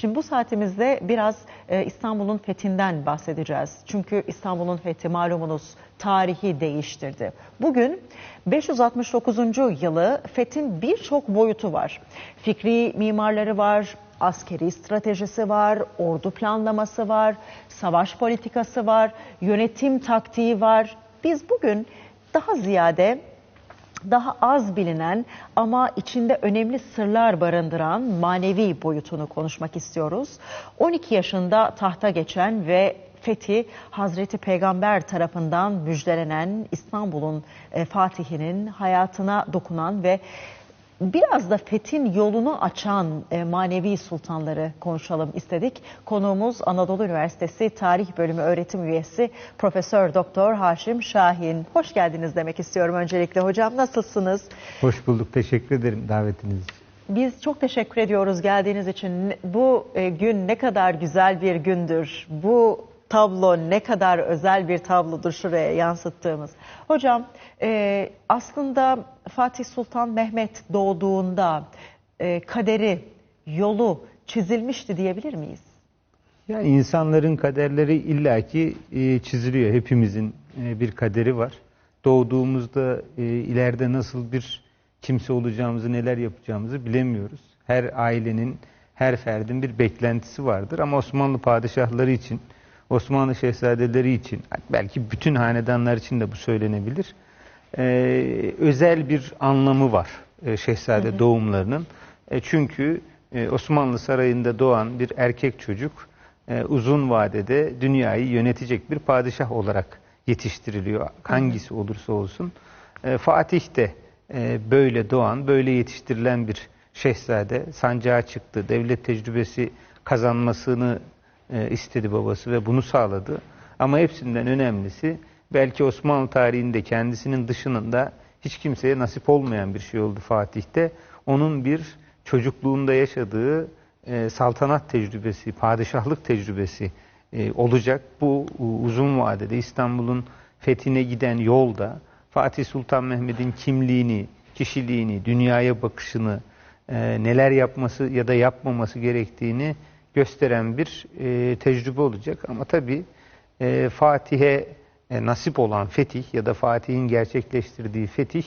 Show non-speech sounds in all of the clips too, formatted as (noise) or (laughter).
Şimdi bu saatimizde biraz e, İstanbul'un fethinden bahsedeceğiz. Çünkü İstanbul'un fethi malumunuz tarihi değiştirdi. Bugün 569. yılı fethin birçok boyutu var. Fikri mimarları var, askeri stratejisi var, ordu planlaması var, savaş politikası var, yönetim taktiği var. Biz bugün daha ziyade daha az bilinen ama içinde önemli sırlar barındıran manevi boyutunu konuşmak istiyoruz. 12 yaşında tahta geçen ve fethi Hazreti Peygamber tarafından müjdelenen İstanbul'un e, fatihinin hayatına dokunan ve biraz da fethin yolunu açan e, manevi sultanları konuşalım istedik. Konuğumuz Anadolu Üniversitesi Tarih Bölümü öğretim üyesi Profesör Doktor Haşim Şahin. Hoş geldiniz demek istiyorum öncelikle hocam. Nasılsınız? Hoş bulduk. Teşekkür ederim davetiniz için. Biz çok teşekkür ediyoruz geldiğiniz için. Bu e, gün ne kadar güzel bir gündür. Bu tablo ne kadar özel bir tablodur şuraya yansıttığımız. Hocam e, aslında Fatih Sultan Mehmet doğduğunda e, kaderi, yolu çizilmişti diyebilir miyiz? Yani insanların kaderleri illaki e, çiziliyor. Hepimizin e, bir kaderi var. Doğduğumuzda e, ileride nasıl bir kimse olacağımızı, neler yapacağımızı bilemiyoruz. Her ailenin, her ferdin bir beklentisi vardır. Ama Osmanlı padişahları için, Osmanlı şehzadeleri için, belki bütün hanedanlar için de bu söylenebilir. Ee, özel bir anlamı var e, şehzade hı hı. doğumlarının. E, çünkü e, Osmanlı sarayında doğan bir erkek çocuk e, uzun vadede dünyayı yönetecek bir padişah olarak yetiştiriliyor. Hangisi olursa olsun. E, Fatih de e, böyle doğan, böyle yetiştirilen bir şehzade. Sancağa çıktı, devlet tecrübesi kazanmasını e, istedi babası ve bunu sağladı. Ama hepsinden önemlisi belki Osmanlı tarihinde kendisinin dışında hiç kimseye nasip olmayan bir şey oldu Fatih'te. Onun bir çocukluğunda yaşadığı e, saltanat tecrübesi, padişahlık tecrübesi e, olacak. Bu uzun vadede İstanbul'un fethine giden yolda Fatih Sultan Mehmet'in kimliğini, kişiliğini, dünyaya bakışını, e, neler yapması ya da yapmaması gerektiğini gösteren bir e, tecrübe olacak. Ama tabii e, Fatih'e e, nasip olan fetih ya da Fatih'in gerçekleştirdiği fetih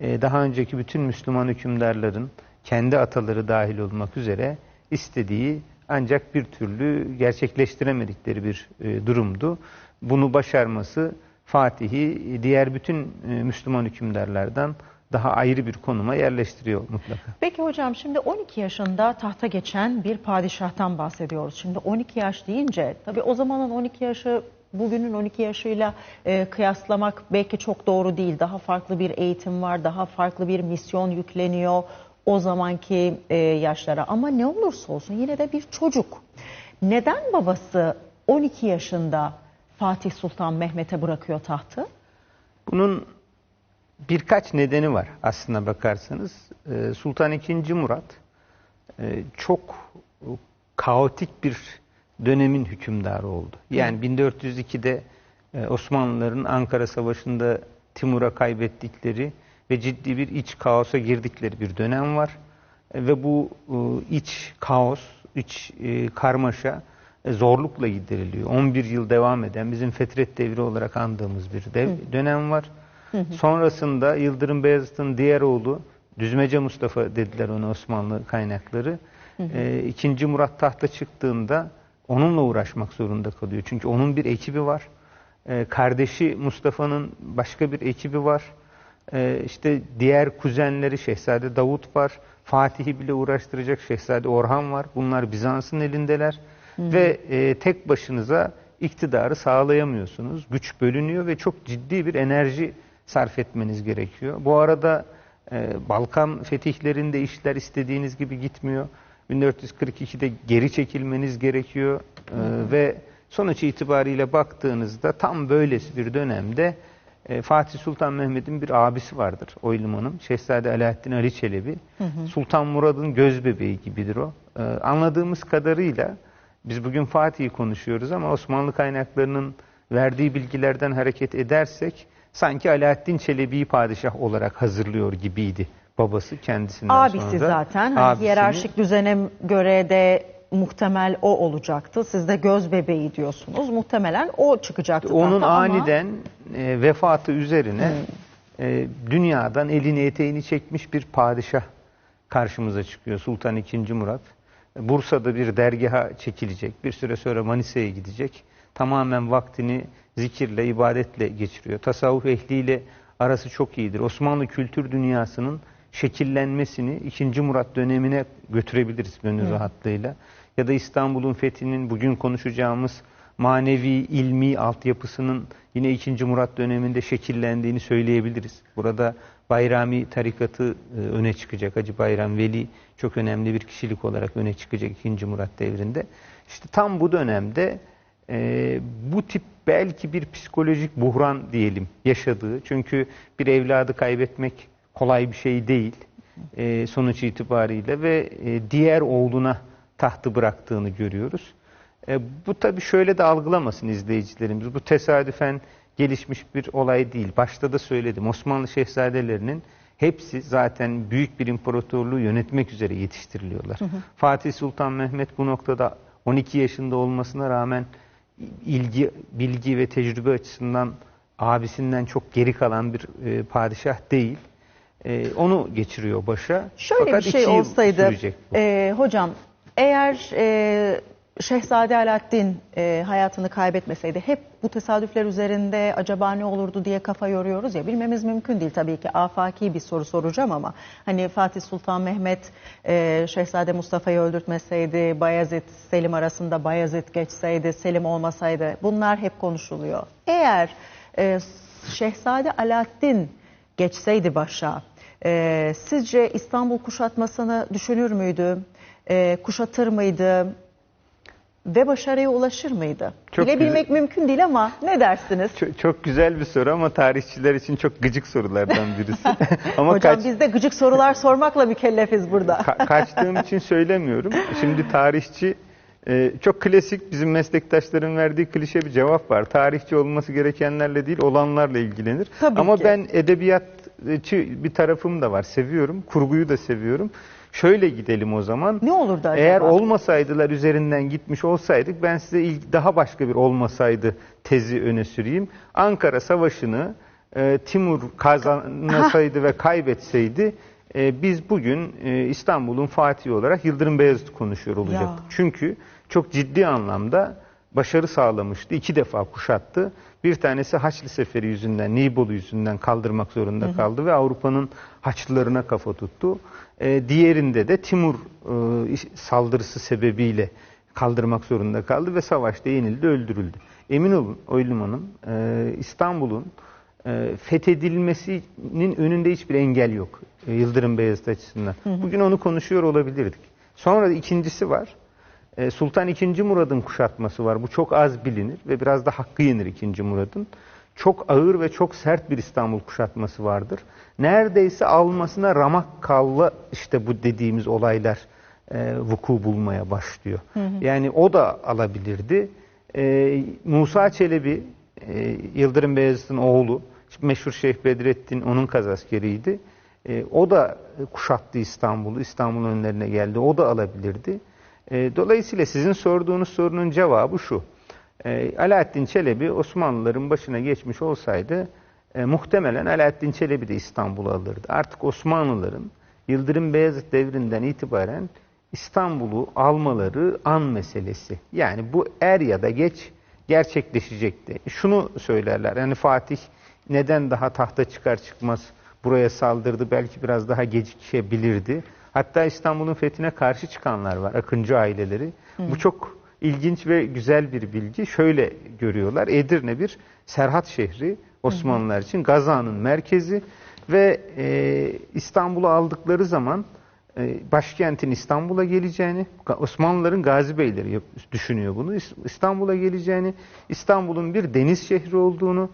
e, daha önceki bütün Müslüman hükümdarların kendi ataları dahil olmak üzere istediği ancak bir türlü gerçekleştiremedikleri bir e, durumdu. Bunu başarması Fatih'i diğer bütün e, Müslüman hükümdarlardan daha ayrı bir konuma yerleştiriyor mutlaka. Peki hocam şimdi 12 yaşında tahta geçen bir padişahtan bahsediyoruz. Şimdi 12 yaş deyince tabii o zamanın 12 yaşı bugünün 12 yaşıyla e, kıyaslamak belki çok doğru değil. Daha farklı bir eğitim var, daha farklı bir misyon yükleniyor o zamanki e, yaşlara. Ama ne olursa olsun yine de bir çocuk. Neden babası 12 yaşında Fatih Sultan Mehmet'e bırakıyor tahtı? Bunun birkaç nedeni var aslına bakarsanız. E, Sultan II. Murat e, çok kaotik bir dönemin hükümdarı oldu. Yani Hı. 1402'de e, Osmanlıların Ankara Savaşı'nda Timur'a kaybettikleri ve ciddi bir iç kaosa girdikleri bir dönem var. E, ve bu e, iç kaos, iç karmaşa zorlukla gideriliyor. 11 yıl devam eden bizim Fetret devri olarak andığımız bir dev, dönem var. Hı hı. Sonrasında Yıldırım Beyazıt'ın diğer oğlu Düzmece Mustafa dediler ona Osmanlı kaynakları. Hı hı. E, ikinci Murat tahta çıktığında onunla uğraşmak zorunda kalıyor. Çünkü onun bir ekibi var. Ee, kardeşi Mustafa'nın başka bir ekibi var. Ee, işte diğer kuzenleri Şehzade Davut var. Fatih'i bile uğraştıracak Şehzade Orhan var. Bunlar Bizans'ın elindeler. Hı. Ve e, tek başınıza iktidarı sağlayamıyorsunuz. Güç bölünüyor ve çok ciddi bir enerji sarf etmeniz gerekiyor. Bu arada e, Balkan fetihlerinde işler istediğiniz gibi gitmiyor. 1442'de geri çekilmeniz gerekiyor ee, ve sonuç itibariyle baktığınızda tam böylesi bir dönemde e, Fatih Sultan Mehmet'in bir abisi vardır Oylum Hanım. Şehzade Alaaddin Ali Çelebi. Hı hı. Sultan Murad'ın göz bebeği gibidir o. Ee, anladığımız kadarıyla biz bugün Fatih'i konuşuyoruz ama Osmanlı kaynaklarının verdiği bilgilerden hareket edersek sanki Alaaddin Çelebi'yi padişah olarak hazırlıyor gibiydi babası kendisinden Abisi sonra. zaten. Hani hiyerarşik düzene göre de muhtemel o olacaktı. Siz de göz bebeği diyorsunuz. Muhtemelen o çıkacaktı. Onun tahta ama- aniden e, vefatı üzerine e, dünyadan elini eteğini çekmiş bir padişah karşımıza çıkıyor. Sultan II. Murat. Bursa'da bir dergaha çekilecek. Bir süre sonra Manisa'ya gidecek. Tamamen vaktini zikirle, ibadetle geçiriyor. Tasavvuf ehliyle arası çok iyidir. Osmanlı kültür dünyasının şekillenmesini 2. Murat dönemine götürebiliriz gönül rahatlığıyla. Ya da İstanbul'un fethinin bugün konuşacağımız manevi, ilmi altyapısının yine 2. Murat döneminde şekillendiğini söyleyebiliriz. Burada Bayrami tarikatı e, öne çıkacak. Hacı Bayram Veli çok önemli bir kişilik olarak öne çıkacak 2. Murat devrinde. İşte tam bu dönemde e, bu tip belki bir psikolojik buhran diyelim yaşadığı. Çünkü bir evladı kaybetmek kolay bir şey değil e, sonuç itibariyle ve e, diğer oğluna tahtı bıraktığını görüyoruz. E, bu tabii şöyle de algılamasın izleyicilerimiz. Bu tesadüfen gelişmiş bir olay değil. Başta da söyledim. Osmanlı şehzadelerinin hepsi zaten büyük bir imparatorluğu yönetmek üzere yetiştiriliyorlar. Fatih Sultan Mehmet bu noktada 12 yaşında olmasına rağmen ilgi, bilgi ve tecrübe açısından abisinden çok geri kalan bir e, padişah değil. E, onu geçiriyor başa. Şöyle Fakat bir şey olsaydı, e, hocam eğer e, Şehzade Alaaddin e, hayatını kaybetmeseydi hep bu tesadüfler üzerinde acaba ne olurdu diye kafa yoruyoruz ya bilmemiz mümkün değil tabii ki afaki bir soru soracağım ama hani Fatih Sultan Mehmet e, Şehzade Mustafa'yı öldürtmeseydi Bayezid Selim arasında Bayezid geçseydi Selim olmasaydı bunlar hep konuşuluyor. Eğer e, Şehzade Alaaddin geçseydi başa e, sizce İstanbul kuşatmasını düşünür müydü? E, kuşatır mıydı? Ve başarıya ulaşır mıydı? Çok Bilebilmek mümkün değil ama ne dersiniz? Çok, çok güzel bir soru ama tarihçiler için çok gıcık sorulardan birisi. (laughs) (laughs) ama Hocam kaç, biz de gıcık sorular sormakla mükellefiz burada. ka- kaçtığım için söylemiyorum. Şimdi tarihçi e, çok klasik bizim meslektaşların verdiği klişe bir cevap var. Tarihçi olması gerekenlerle değil olanlarla ilgilenir. Tabii ama ki. ben edebiyatçı bir tarafım da var. Seviyorum. Kurguyu da seviyorum. Şöyle gidelim o zaman. Ne olurdu acaba? Eğer olmasaydılar üzerinden gitmiş olsaydık ben size ilk daha başka bir olmasaydı tezi öne süreyim. Ankara Savaşı'nı e, Timur kazanmasaydı ve kaybetseydi e, biz bugün e, İstanbul'un Fatihi olarak Yıldırım Beyazıt konuşuyor olacaktık. Ya. Çünkü çok ciddi anlamda başarı sağlamıştı. İki defa kuşattı. Bir tanesi Haçlı Seferi yüzünden, Nibolu yüzünden kaldırmak zorunda kaldı ve Avrupa'nın Haçlılarına kafa tuttu. Ee, diğerinde de Timur e, saldırısı sebebiyle kaldırmak zorunda kaldı ve savaşta yenildi, öldürüldü. Emin olun Oylum Hanım, e, İstanbul'un e, fethedilmesinin önünde hiçbir engel yok e, Yıldırım Beyazıt açısından. Bugün onu konuşuyor olabilirdik. Sonra da ikincisi var. E, Sultan II. Murad'ın kuşatması var. Bu çok az bilinir ve biraz da hakkı yenir II. Murad'ın. Çok ağır ve çok sert bir İstanbul kuşatması vardır. Neredeyse almasına ramak kalla işte bu dediğimiz olaylar e, vuku bulmaya başlıyor. Yani o da alabilirdi. E, Musa Çelebi, e, Yıldırım Beyazıt'ın oğlu, meşhur Şeyh Bedrettin onun kazaskeriydi. E, o da kuşattı İstanbul'u, İstanbul'un önlerine geldi. O da alabilirdi. E, dolayısıyla sizin sorduğunuz sorunun cevabı şu. E, Alaaddin Çelebi Osmanlıların başına geçmiş olsaydı e, muhtemelen Alaaddin Çelebi de İstanbul'u alırdı. Artık Osmanlıların Yıldırım Beyazıt devrinden itibaren İstanbul'u almaları an meselesi. Yani bu er ya da geç gerçekleşecekti. Şunu söylerler. Yani Fatih neden daha tahta çıkar çıkmaz buraya saldırdı belki biraz daha gecikebilirdi. Hatta İstanbul'un fethine karşı çıkanlar var, Akıncı aileleri. Bu çok ilginç ve güzel bir bilgi. Şöyle görüyorlar, Edirne bir Serhat şehri Osmanlılar için, Gaza'nın merkezi ve e, İstanbul'u aldıkları zaman e, başkentin İstanbul'a geleceğini, Osmanlıların Gazi Beyleri düşünüyor bunu. İs- İstanbul'a geleceğini, İstanbul'un bir deniz şehri olduğunu,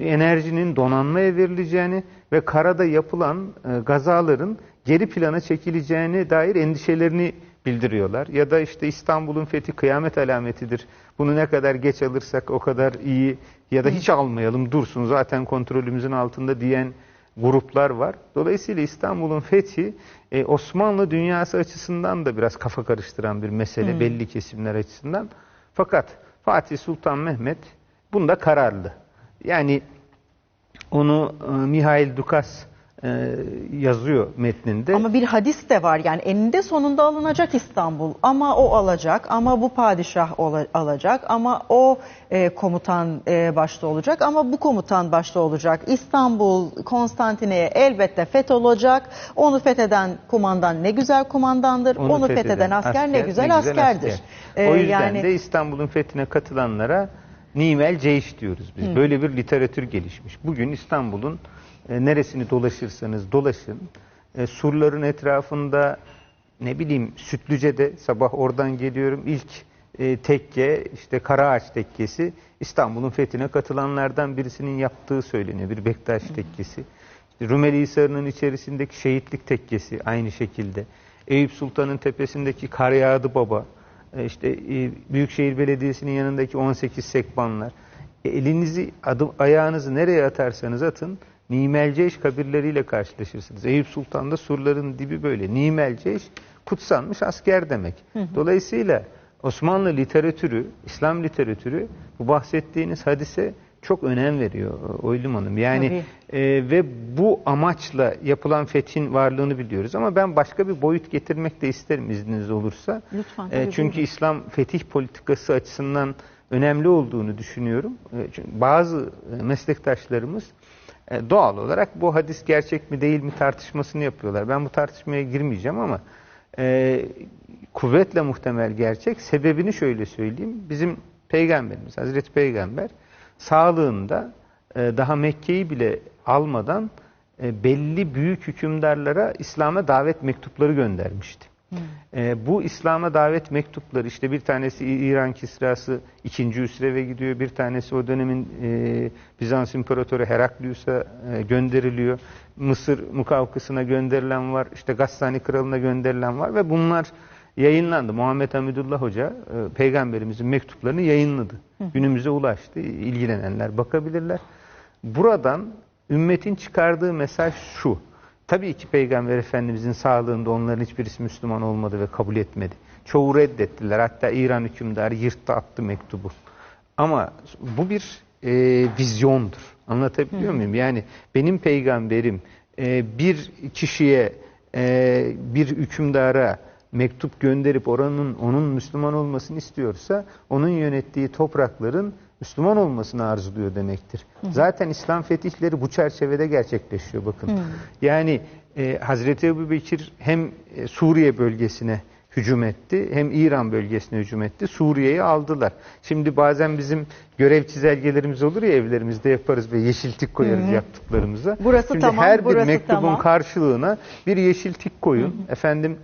enerjinin donanmaya verileceğini ve karada yapılan e, gazaların geri plana çekileceğine dair endişelerini bildiriyorlar. Ya da işte İstanbul'un fethi kıyamet alametidir. Bunu ne kadar geç alırsak o kadar iyi ya da hiç almayalım dursun zaten kontrolümüzün altında diyen gruplar var. Dolayısıyla İstanbul'un fethi e, Osmanlı dünyası açısından da biraz kafa karıştıran bir mesele belli kesimler açısından. Fakat Fatih Sultan Mehmet bunda kararlı. Yani onu e, Mihail Dukas e, yazıyor metninde. Ama bir hadis de var yani eninde sonunda alınacak İstanbul ama o alacak ama bu padişah ola- alacak ama o e, komutan e, başta olacak ama bu komutan başta olacak. İstanbul, Konstantiniyye elbette fetholacak. Onu fetheden kumandan ne güzel kumandandır. Onu, fetheden, asker, ne güzel, askerdir. asker. O yüzden yani de İstanbul'un fethine katılanlara Nimel Ceyş diyoruz biz. Böyle bir literatür gelişmiş. Bugün İstanbul'un e, neresini dolaşırsanız dolaşın. E, surların etrafında ne bileyim Sütlüce'de sabah oradan geliyorum. İlk e, tekke işte Karaağaç tekkesi İstanbul'un fethine katılanlardan birisinin yaptığı söyleniyor. Bir Bektaş tekkesi. Rumeli Hisarı'nın içerisindeki şehitlik tekkesi aynı şekilde. Eyüp Sultan'ın tepesindeki Karyağdı Baba. E, işte e, Büyükşehir Belediyesi'nin yanındaki 18 sekbanlar. E, elinizi, adım, ayağınızı nereye atarsanız atın Nimelceş kabirleriyle karşılaşırsınız. Eyüp Sultan'da surların dibi böyle. Nimelceş kutsanmış asker demek. Dolayısıyla Osmanlı literatürü, İslam literatürü bu bahsettiğiniz hadise çok önem veriyor e, Oylum Hanım. Yani e, ve bu amaçla yapılan fethin varlığını biliyoruz. Ama ben başka bir boyut getirmek de isterim izniniz olursa. Lütfen, E, çünkü buyurun. İslam fetih politikası açısından önemli olduğunu düşünüyorum. E, çünkü bazı e, meslektaşlarımız doğal olarak bu hadis gerçek mi değil mi tartışmasını yapıyorlar. Ben bu tartışmaya girmeyeceğim ama e, kuvvetle muhtemel gerçek. Sebebini şöyle söyleyeyim. Bizim peygamberimiz, Hazreti Peygamber sağlığında e, daha Mekke'yi bile almadan e, belli büyük hükümdarlara İslam'a davet mektupları göndermişti. E, bu İslam'a davet mektupları işte bir tanesi İran Kisrası 2. Üsrev'e gidiyor. Bir tanesi o dönemin e, Bizans İmparatoru Heraklius'a e, gönderiliyor. Mısır Mukavkısı'na gönderilen var. işte Gassani Kralı'na gönderilen var ve bunlar yayınlandı. Muhammed Hamidullah Hoca e, peygamberimizin mektuplarını yayınladı. Günümüze ulaştı. İlgilenenler bakabilirler. Buradan ümmetin çıkardığı mesaj şu. Tabii ki Peygamber Efendimizin sağlığında onların hiçbirisi Müslüman olmadı ve kabul etmedi. Çoğu reddettiler. Hatta İran hükümdarı yırttı attı mektubu. Ama bu bir e, vizyondur. Anlatabiliyor muyum? Yani benim peygamberim e, bir kişiye, e, bir hükümdara mektup gönderip oranın onun Müslüman olmasını istiyorsa onun yönettiği toprakların Müslüman olmasını arzuluyor demektir. Zaten İslam fetihleri bu çerçevede gerçekleşiyor bakın. Yani e, Hazreti Ebu Bekir hem e, Suriye bölgesine hücum etti hem İran bölgesine hücum etti. Suriye'yi aldılar. Şimdi bazen bizim görev çizelgelerimiz olur ya evlerimizde yaparız ve yeşil tik koyarız yaptıklarımıza. Burası Şimdi tamam, her bir mektubun tamam. karşılığına bir yeşil tik koyun. Efendim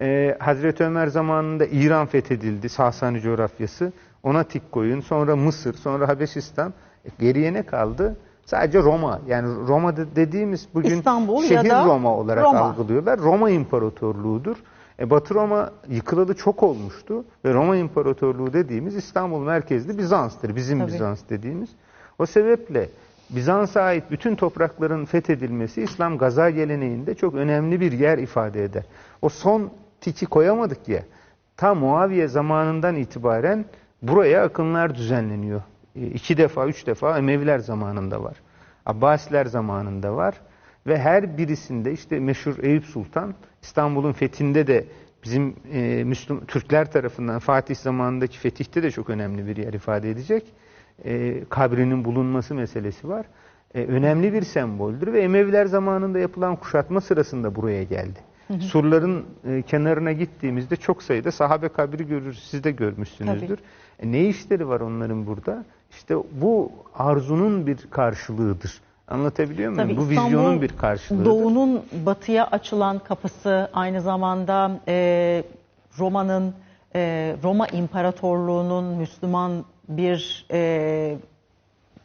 e, Hazreti Ömer zamanında İran fethedildi Sasani coğrafyası. Ona tik koyun. Sonra Mısır, sonra Habeşistan. E, geriye ne kaldı? Sadece Roma. Yani Roma de- dediğimiz bugün İstanbul ya şehir da Roma olarak Roma. algılıyorlar. Roma İmparatorluğu'dur. E, Batı Roma yıkılalı çok olmuştu ve Roma İmparatorluğu dediğimiz İstanbul merkezli Bizans'tır. Bizim Tabii. Bizans dediğimiz. O sebeple Bizans'a ait bütün toprakların fethedilmesi İslam gaza geleneğinde çok önemli bir yer ifade eder. O son tiki koyamadık ya. Ta Muaviye zamanından itibaren buraya akınlar düzenleniyor. E, iki defa, üç defa Emeviler zamanında var. Abbasiler zamanında var. Ve her birisinde işte meşhur Eyüp Sultan İstanbul'un fethinde de bizim e, Müslüm Türkler tarafından Fatih zamanındaki fetihte de çok önemli bir yer ifade edecek. E, kabrinin bulunması meselesi var. E, önemli bir semboldür ve Emeviler zamanında yapılan kuşatma sırasında buraya geldi. Surların e, kenarına gittiğimizde çok sayıda sahabe kabri görürüz. Siz de görmüşsünüzdür. E, ne işleri var onların burada? İşte bu arzunun bir karşılığıdır. Anlatabiliyor muyum? Tabii bu İstanbul, vizyonun bir karşılığıdır. Doğu'nun batıya açılan kapısı aynı zamanda e, Roma'nın e, Roma İmparatorluğu'nun Müslüman bir e,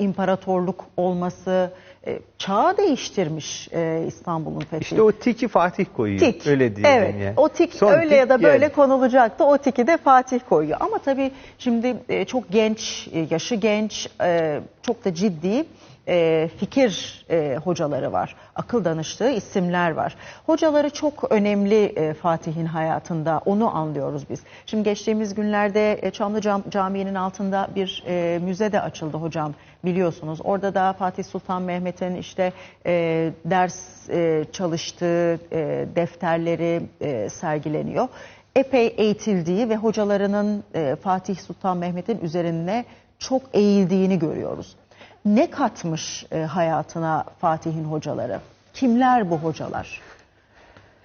imparatorluk olması e, çağı değiştirmiş e, İstanbul'un fethi. İşte o tiki Fatih koyuyor. tik. Öyle diyelim evet. yani. O tik Son öyle tik ya da böyle konulacaktı. O tiki de Fatih koyuyor. Ama tabii şimdi e, çok genç, e, yaşı genç, e, çok da ciddi e, fikir e, hocaları var. Akıl danıştığı isimler var. Hocaları çok önemli e, Fatih'in hayatında. Onu anlıyoruz biz. Şimdi geçtiğimiz günlerde e, Çamlı Cam- Camii'nin altında bir e, müze de açıldı hocam biliyorsunuz. Orada da Fatih Sultan Mehmet'in işte e, ders e, çalıştığı e, defterleri e, sergileniyor. Epey eğitildiği ve hocalarının e, Fatih Sultan Mehmet'in üzerine çok eğildiğini görüyoruz. Ne katmış e, hayatına Fatih'in hocaları? Kimler bu hocalar?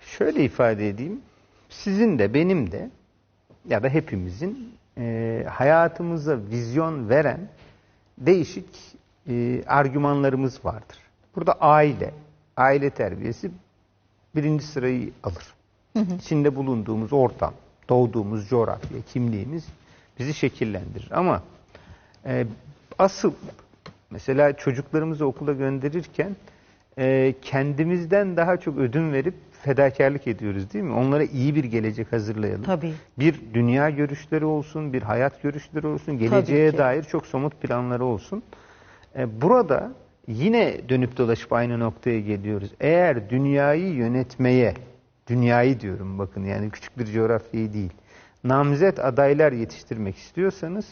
Şöyle ifade edeyim. Sizin de benim de ya da hepimizin e, hayatımıza vizyon veren değişik e, argümanlarımız vardır. Burada aile, aile terbiyesi birinci sırayı alır. İçinde bulunduğumuz ortam, doğduğumuz coğrafya, kimliğimiz bizi şekillendirir. Ama e, asıl mesela çocuklarımızı okula gönderirken e, kendimizden daha çok ödün verip fedakarlık ediyoruz değil mi? Onlara iyi bir gelecek hazırlayalım. Tabii. Bir dünya görüşleri olsun, bir hayat görüşleri olsun, geleceğe dair çok somut planları olsun. E, burada yine dönüp dolaşıp aynı noktaya geliyoruz. Eğer dünyayı yönetmeye, dünyayı diyorum bakın yani küçük bir coğrafyayı değil, namzet adaylar yetiştirmek istiyorsanız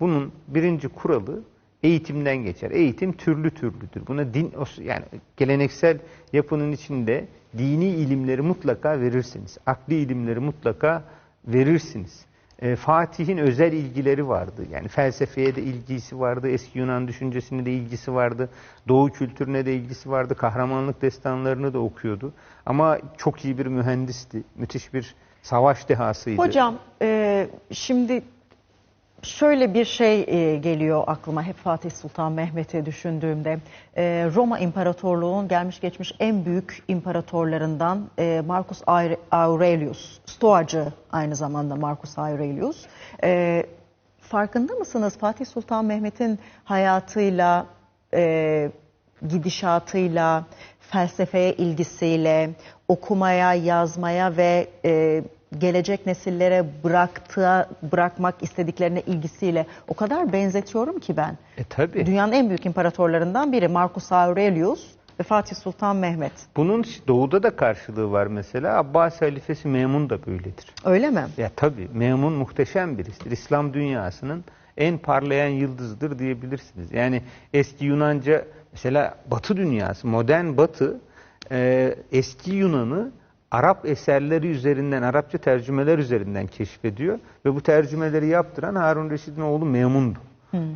bunun birinci kuralı eğitimden geçer. Eğitim türlü türlüdür. Buna din yani geleneksel yapının içinde dini ilimleri mutlaka verirsiniz. Akli ilimleri mutlaka verirsiniz. E, Fatih'in özel ilgileri vardı. Yani felsefeye de ilgisi vardı, eski Yunan düşüncesine de ilgisi vardı, Doğu kültürüne de ilgisi vardı, kahramanlık destanlarını da okuyordu. Ama çok iyi bir mühendisti, müthiş bir savaş dehasıydı. Hocam e, şimdi şöyle bir şey e, geliyor aklıma hep Fatih Sultan Mehmet'i düşündüğümde. E, Roma İmparatorluğu'nun gelmiş geçmiş en büyük imparatorlarından e, Marcus Aure- Aurelius, Stoacı aynı zamanda Marcus Aurelius. Farkında mısınız Fatih Sultan Mehmet'in hayatıyla, gidişatıyla, felsefeye ilgisiyle, okumaya, yazmaya ve gelecek nesillere bıraktığı, bırakmak istediklerine ilgisiyle o kadar benzetiyorum ki ben. E tabi. Dünyanın en büyük imparatorlarından biri Marcus Aurelius ve Fatih Sultan Mehmet. Bunun doğuda da karşılığı var mesela. Abbas halifesi Memun da böyledir. Öyle mi? Ya tabii Memun muhteşem birisidir. İslam dünyasının en parlayan yıldızıdır diyebilirsiniz. Yani eski Yunanca mesela Batı dünyası, modern Batı e, eski Yunan'ı Arap eserleri üzerinden, Arapça tercümeler üzerinden keşfediyor ve bu tercümeleri yaptıran Harun Reşid'in oğlu Memun'du.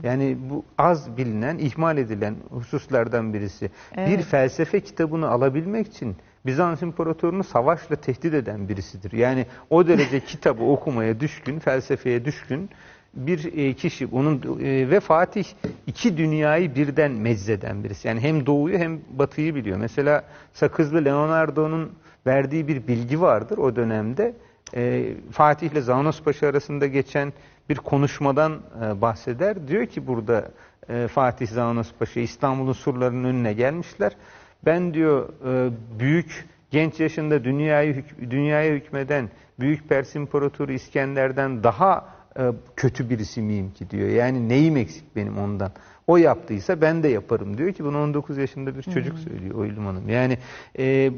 Yani bu az bilinen, ihmal edilen hususlardan birisi. Bir felsefe kitabını alabilmek için Bizans İmparatorunu savaşla tehdit eden birisidir. Yani o derece (laughs) kitabı okumaya düşkün, felsefeye düşkün bir e, kişi. Onun e, ve Fatih iki dünyayı birden meczeden birisi. Yani hem doğuyu hem batıyı biliyor. Mesela Sakızlı Leonardo'nun verdiği bir bilgi vardır o dönemde. E, Fatih ile Zavanos Paşa arasında geçen bir konuşmadan e, bahseder. Diyor ki burada e, Fatih Zavanos Paşa İstanbul'un surlarının önüne gelmişler. Ben diyor e, büyük genç yaşında dünyayı dünyaya hükmeden Büyük Pers İmparatoru İskender'den daha e, kötü birisi miyim ki diyor. Yani neyim eksik benim ondan. O yaptıysa ben de yaparım diyor ki bunu 19 yaşında bir çocuk söylüyor Oylum Hanım. Yani e,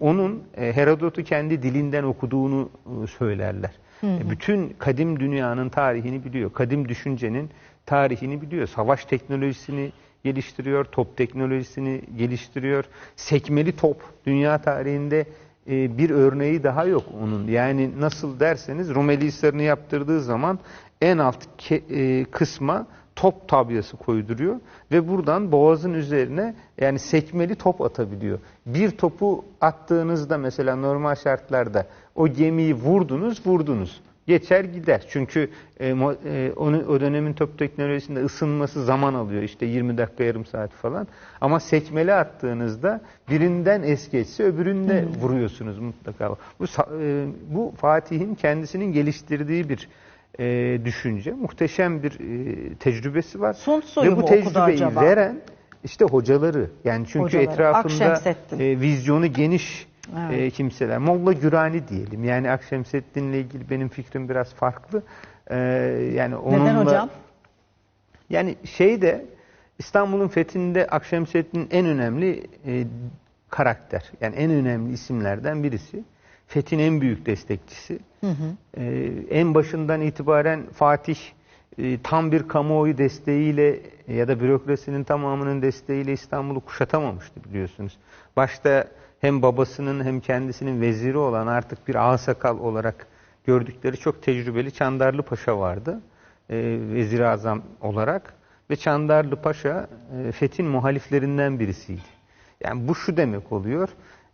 onun e, Herodot'u kendi dilinden okuduğunu e, söylerler. E, bütün kadim dünyanın tarihini biliyor. Kadim düşüncenin tarihini biliyor. Savaş teknolojisini geliştiriyor, top teknolojisini geliştiriyor. Sekmeli top dünya tarihinde e, bir örneği daha yok onun. Yani nasıl derseniz Rumeli Hisarı'nı yaptırdığı zaman en alt ke- e, kısma top tabyası koyduruyor ve buradan boğazın üzerine yani sekmeli top atabiliyor. Bir topu attığınızda mesela normal şartlarda o gemiyi vurdunuz, vurdunuz. Geçer gider. Çünkü e, e, onu, o dönemin top teknolojisinde ısınması zaman alıyor. İşte 20 dakika yarım saat falan. Ama sekmeli attığınızda birinden es geçse öbüründe vuruyorsunuz mutlaka. Bu, e, bu Fatih'in kendisinin geliştirdiği bir e, düşünce. Muhteşem bir e, tecrübesi var. Sun Ve bu tecrübeyi acaba? veren işte hocaları. Yani çünkü Hocaları. etrafında e, vizyonu geniş Evet. e, kimseler. Molla Gürani diyelim. Yani Akşemseddin'le ilgili benim fikrim biraz farklı. E, yani onunla, Neden hocam? Yani şey de İstanbul'un fethinde Akşemseddin en önemli e, karakter. Yani en önemli isimlerden birisi. Fethin en büyük destekçisi. E, en başından itibaren Fatih e, tam bir kamuoyu desteğiyle ya da bürokrasinin tamamının desteğiyle İstanbul'u kuşatamamıştı biliyorsunuz. Başta hem babasının hem kendisinin veziri olan artık bir ağasakal olarak gördükleri çok tecrübeli Çandarlı Paşa vardı. E, Vezir-i Azam olarak. Ve Çandarlı Paşa e, Fethin muhaliflerinden birisiydi. Yani bu şu demek oluyor.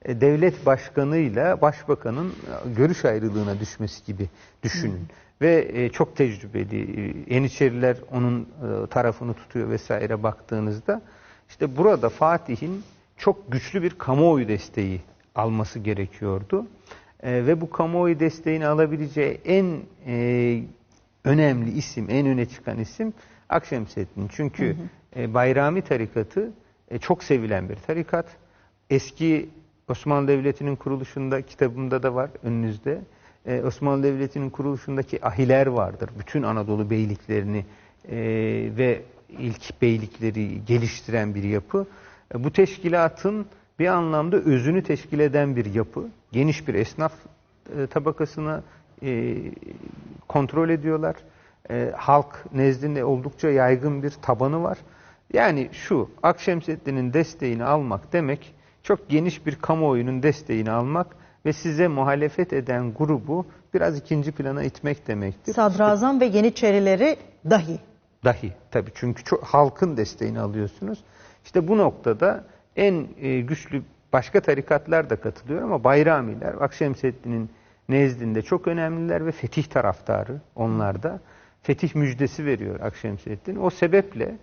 E, Devlet başkanıyla başbakanın e, görüş ayrılığına düşmesi gibi düşünün. Ve e, çok tecrübeli. Yeniçeriler onun tarafını tutuyor vesaire baktığınızda. işte burada Fatih'in çok güçlü bir kamuoyu desteği alması gerekiyordu. Ve bu kamuoyu desteğini alabileceği en önemli isim, en öne çıkan isim Akşemseddin. Çünkü e, Bayrami tarikatı çok sevilen bir tarikat. Eski Osmanlı Devleti'nin kuruluşunda, kitabımda da var önünüzde. E, Osmanlı Devleti'nin kuruluşundaki ahiler vardır. Bütün Anadolu beyliklerini e, ve ilk beylikleri geliştiren bir yapı. E, bu teşkilatın bir anlamda özünü teşkil eden bir yapı. Geniş bir esnaf e, tabakasını e, kontrol ediyorlar. E, halk nezdinde oldukça yaygın bir tabanı var. Yani şu, Akşemseddin'in desteğini almak demek, çok geniş bir kamuoyunun desteğini almak ve size muhalefet eden grubu biraz ikinci plana itmek demektir. Sadrazam ve Yeniçerileri dahi. Dahi tabii çünkü çok halkın desteğini alıyorsunuz. İşte bu noktada en e, güçlü başka tarikatlar da katılıyor ama Bayramiler Akşemseddin'in nezdinde çok önemliler ve fetih taraftarı onlar da. Fetih müjdesi veriyor Akşemseddin. O sebeple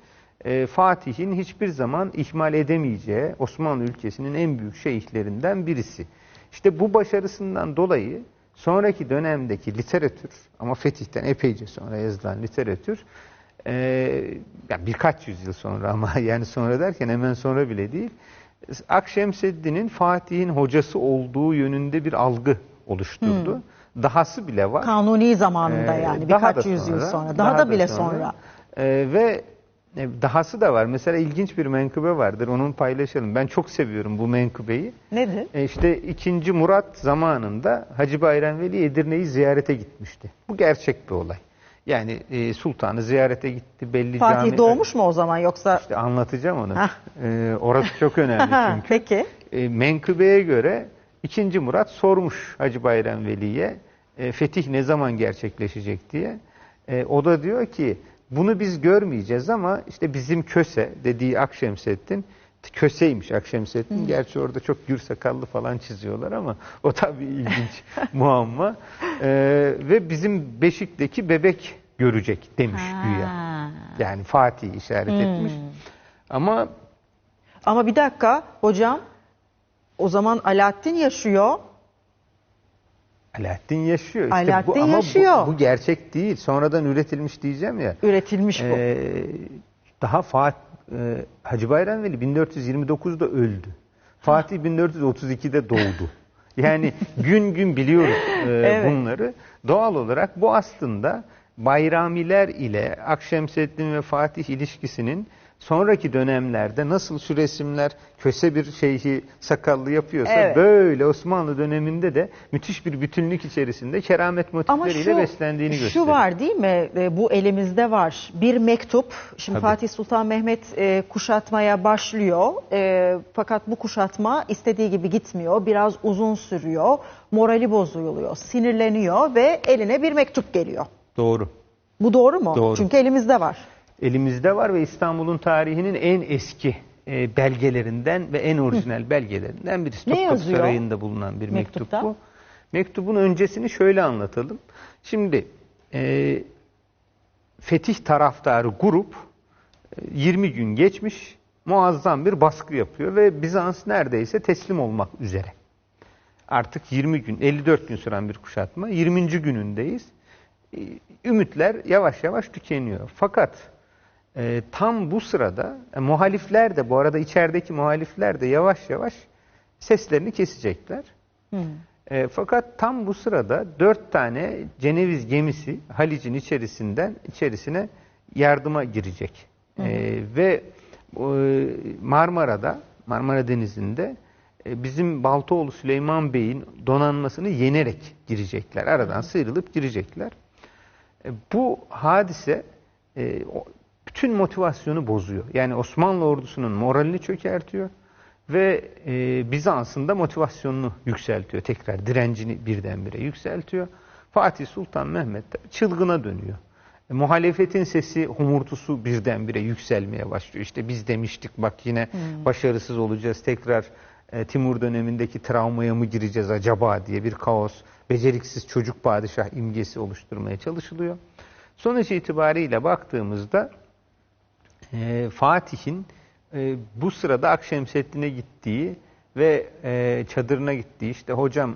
e, Fatih'in hiçbir zaman ihmal edemeyeceği Osmanlı ülkesinin en büyük şeyhlerinden birisi. İşte bu başarısından dolayı sonraki dönemdeki literatür ama Fetih'ten epeyce sonra yazılan literatür e, yani birkaç yüzyıl sonra ama (laughs) yani sonra derken hemen sonra bile değil Akşemseddin'in Fatih'in hocası olduğu yönünde bir algı oluşturdu. Dahası bile var. Kanuni zamanında Ee, yani daha birkaç da yüzyıl sonra, sonra. Daha, da bile sonra. Ee, ve dahası da var. Mesela ilginç bir menkıbe vardır. Onu paylaşalım. Ben çok seviyorum bu menkıbeyi. Nedir? E, işte 2. Murat zamanında Hacı Bayram Veli Edirne'yi ziyarete gitmişti. Bu gerçek bir olay. Yani e, sultanı ziyarete gitti. Belli Fatih cami- doğmuş mu o zaman yoksa? İşte anlatacağım onu. E, orası çok önemli (laughs) çünkü. Peki. E, menkıbeye göre 2. Murat sormuş Hacı Bayram Veli'ye e, fetih ne zaman gerçekleşecek diye. E, o da diyor ki bunu biz görmeyeceğiz ama işte bizim köse dediği Akşemseddin köseymiş Akşemseddin. Gerçi orada çok gür sakallı falan çiziyorlar ama o tabii ilginç (laughs) muamma. E, ve bizim Beşik'teki bebek görecek demiş güya. Ha. Yani Fatih işaret etmiş. Ama Ama bir dakika hocam o zaman Alaaddin yaşıyor. Alaaddin yaşıyor. İşte Alaaddin bu, ama bu- yaşıyor. Bu, gerçek değil. Sonradan üretilmiş diyeceğim ya. Üretilmiş bu. Ee, daha Fatih e, Hacı Bayram Veli 1429'da öldü. Fatih 1432'de doğdu. Yani (laughs) gün gün biliyoruz e, Evet. bunları. Doğal olarak bu aslında Bayramiler ile Akşemseddin ve Fatih ilişkisinin sonraki dönemlerde nasıl şu resimler köse bir şeyhi sakallı yapıyorsa Evet. böyle Osmanlı döneminde de müthiş bir bütünlük içerisinde keramet Ama motifleriyle şu, beslendiğini gösteriyor. şu var değil mi? E, Bu elimizde var. Bir mektup. Şimdi Tabii. Fatih Sultan Mehmet e, kuşatmaya başlıyor. E, fakat bu kuşatma istediği gibi gitmiyor. Biraz uzun sürüyor. Morali bozuluyor. Sinirleniyor ve eline bir mektup geliyor. Doğru. Bu doğru mu? Doğru. Çünkü elimizde var. Elimizde var ve İstanbul'un tarihinin en eski e, belgelerinden ve en orijinal belgelerinden birisi. Ne Topkapı yazıyor Sarayı'nda bulunan bir mektup mektupta? bu. Mektubun öncesini şöyle anlatalım. Şimdi e, fetih taraftarı grup e, 20 gün geçmiş muazzam bir baskı yapıyor ve Bizans neredeyse teslim olmak üzere. Artık 20 gün, 54 gün süren bir kuşatma. 20. günündeyiz. E, Ümitler yavaş yavaş tükeniyor. Fakat e, tam bu sırada e, muhalifler de bu arada içerideki muhalifler de yavaş yavaş seslerini kesecekler. E, fakat tam bu sırada dört tane Ceneviz gemisi Halic'in içerisinden içerisine yardıma girecek. E, ve e, Marmara'da, Marmara Denizi'nde e, bizim Baltoğlu Süleyman Bey'in donanmasını yenerek girecekler. Aradan sıyrılıp girecekler. E, Bu hadise e, bütün motivasyonu bozuyor. Yani Osmanlı ordusunun moralini çökertiyor ve e, Bizans'ın da motivasyonunu yükseltiyor. Tekrar direncini birdenbire yükseltiyor. Fatih Sultan Mehmet de çılgına dönüyor. E, muhalefetin sesi, homurtusu birdenbire yükselmeye başlıyor. İşte biz demiştik bak yine başarısız olacağız. Tekrar e, Timur dönemindeki travmaya mı gireceğiz acaba diye bir kaos, beceriksiz çocuk padişah imgesi oluşturmaya çalışılıyor. Sonuç itibariyle baktığımızda e, Fatih'in e, bu sırada Akşemseddin'e gittiği ve e, çadırına gittiği işte hocam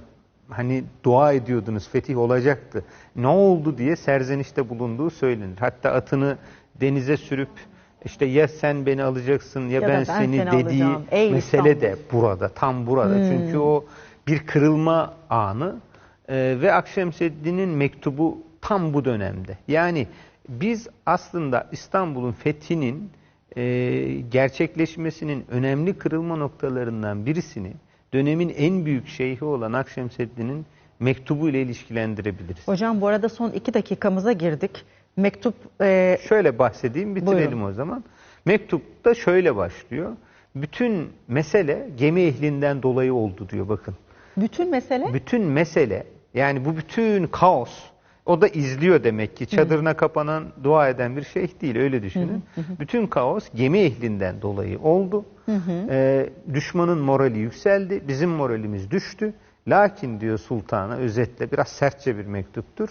hani dua ediyordunuz fetih olacaktı. Ne oldu diye serzenişte bulunduğu söylenir. Hatta atını denize sürüp işte ya sen beni alacaksın ya, Ya ben, ben seni, seni dediği alacağım. Ey mesele İstanbul. de burada tam burada. Çünkü o bir kırılma anı e, ve Akşemseddin'in mektubu tam bu dönemde. Yani biz aslında İstanbul'un fethinin e, gerçekleşmesinin önemli kırılma noktalarından birisini dönemin en büyük şeyhi olan Akşemseddin'in mektubu ile ilişkilendirebiliriz. Hocam bu arada son iki dakikamıza girdik. Mektup e, Şöyle bahsedeyim, bitirelim Buyurun. o zaman. Mektupta şöyle başlıyor. Bütün mesele gemi ehlinden dolayı oldu diyor bakın. bütün mesele Bütün mesele yani bu bütün kaos o da izliyor demek ki çadırına kapanan dua eden bir şeyh değil öyle düşünün. Bütün kaos gemi ehlinden dolayı oldu. Ee, düşmanın morali yükseldi bizim moralimiz düştü. Lakin diyor sultana özetle biraz sertçe bir mektuptur.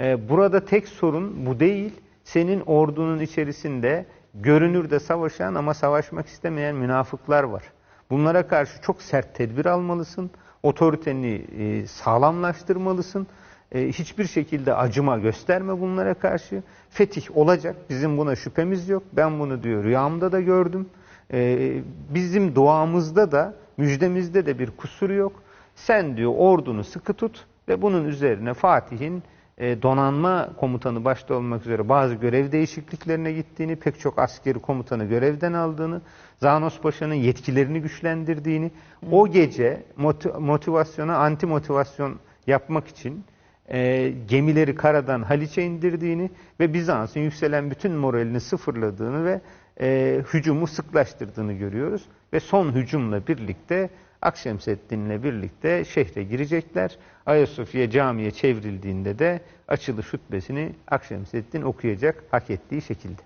Ee, burada tek sorun bu değil. Senin ordunun içerisinde görünürde savaşan ama savaşmak istemeyen münafıklar var. Bunlara karşı çok sert tedbir almalısın. Otoriteni e, sağlamlaştırmalısın. E, hiçbir şekilde acıma gösterme bunlara karşı. Fetih olacak. Bizim buna şüphemiz yok. Ben bunu diyor rüyamda da gördüm. E, bizim duamızda da müjdemizde de bir kusur yok. Sen diyor ordunu sıkı tut ve bunun üzerine Fatih'in e, donanma komutanı başta olmak üzere bazı görev değişikliklerine gittiğini, pek çok askeri komutanı görevden aldığını, Zanos Paşa'nın yetkilerini güçlendirdiğini, o gece moti- motivasyona anti motivasyon yapmak için e, gemileri karadan Haliç'e indirdiğini ve Bizans'ın yükselen bütün moralini sıfırladığını ve e, hücumu sıklaştırdığını görüyoruz. Ve son hücumla birlikte Akşemseddin'le birlikte şehre girecekler. Ayasofya camiye çevrildiğinde de açılış hutbesini Akşemseddin okuyacak hak ettiği şekilde.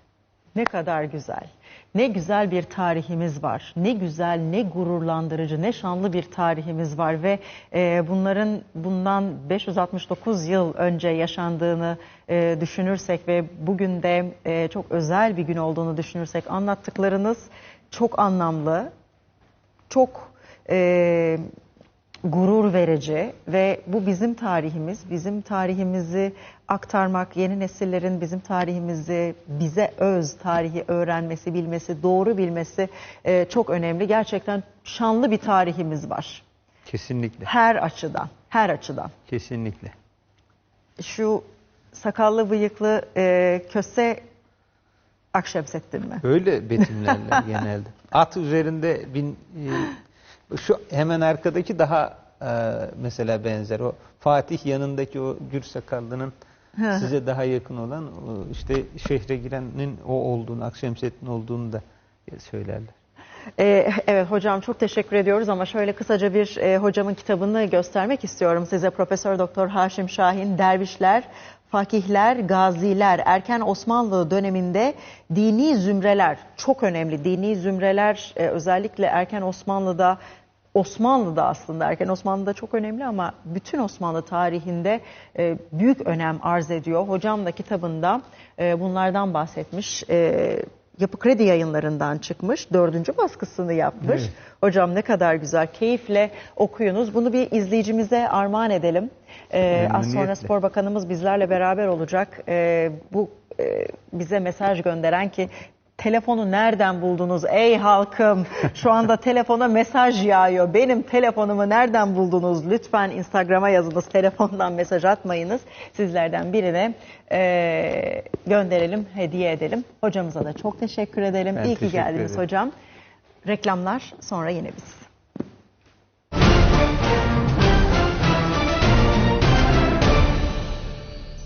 ne kadar güzel. Ne güzel bir tarihimiz var. Ne güzel, ne gururlandırıcı, ne şanlı bir tarihimiz var ve e, bunların bundan 569 yıl önce yaşandığını e, düşünürsek ve bugün de e, çok özel bir gün olduğunu düşünürsek anlattıklarınız çok anlamlı, çok e, gurur verici ve bu bizim tarihimiz. Bizim tarihimizi aktarmak, yeni nesillerin bizim tarihimizi, bize öz tarihi öğrenmesi, bilmesi, doğru bilmesi e, çok önemli. Gerçekten şanlı bir tarihimiz var. Kesinlikle. Her açıdan, her açıdan. Kesinlikle. Şu sakallı bıyıklı e, köse Akşemseddin mi? Öyle betimlerler genelde. (laughs) At üzerinde bin e, şu hemen arkadaki daha e, mesela benzer o Fatih yanındaki o gür sakallının size daha yakın olan o işte şehre girenin o olduğunu, Akşemseddin olduğunu da söylerler. Ee, evet hocam çok teşekkür ediyoruz ama şöyle kısaca bir e, hocamın kitabını göstermek istiyorum size. Profesör Doktor Haşim Şahin Dervişler, Fakihler, Gaziler, Erken Osmanlı döneminde dini zümreler çok önemli. Dini zümreler e, özellikle Erken Osmanlı'da Osmanlı'da aslında erken Osmanlı'da çok önemli ama bütün Osmanlı tarihinde e, büyük önem arz ediyor. Hocam da kitabında e, bunlardan bahsetmiş. Yapı Kredi yayınlarından çıkmış. Dördüncü baskısını yapmış. Evet. Hocam ne kadar güzel. Keyifle okuyunuz. Bunu bir izleyicimize armağan edelim. E, az sonra. Spor Bakanımız bizlerle beraber olacak. E, bu e, bize mesaj gönderen ki Telefonu nereden buldunuz ey halkım? Şu anda (laughs) telefona mesaj yağıyor. Benim telefonumu nereden buldunuz? Lütfen Instagram'a yazınız. Telefondan mesaj atmayınız. Sizlerden birine eee, gönderelim, hediye edelim. Hocamıza da çok teşekkür edelim. Ben İyi ki geldiniz ederim. hocam. Reklamlar sonra yine biz.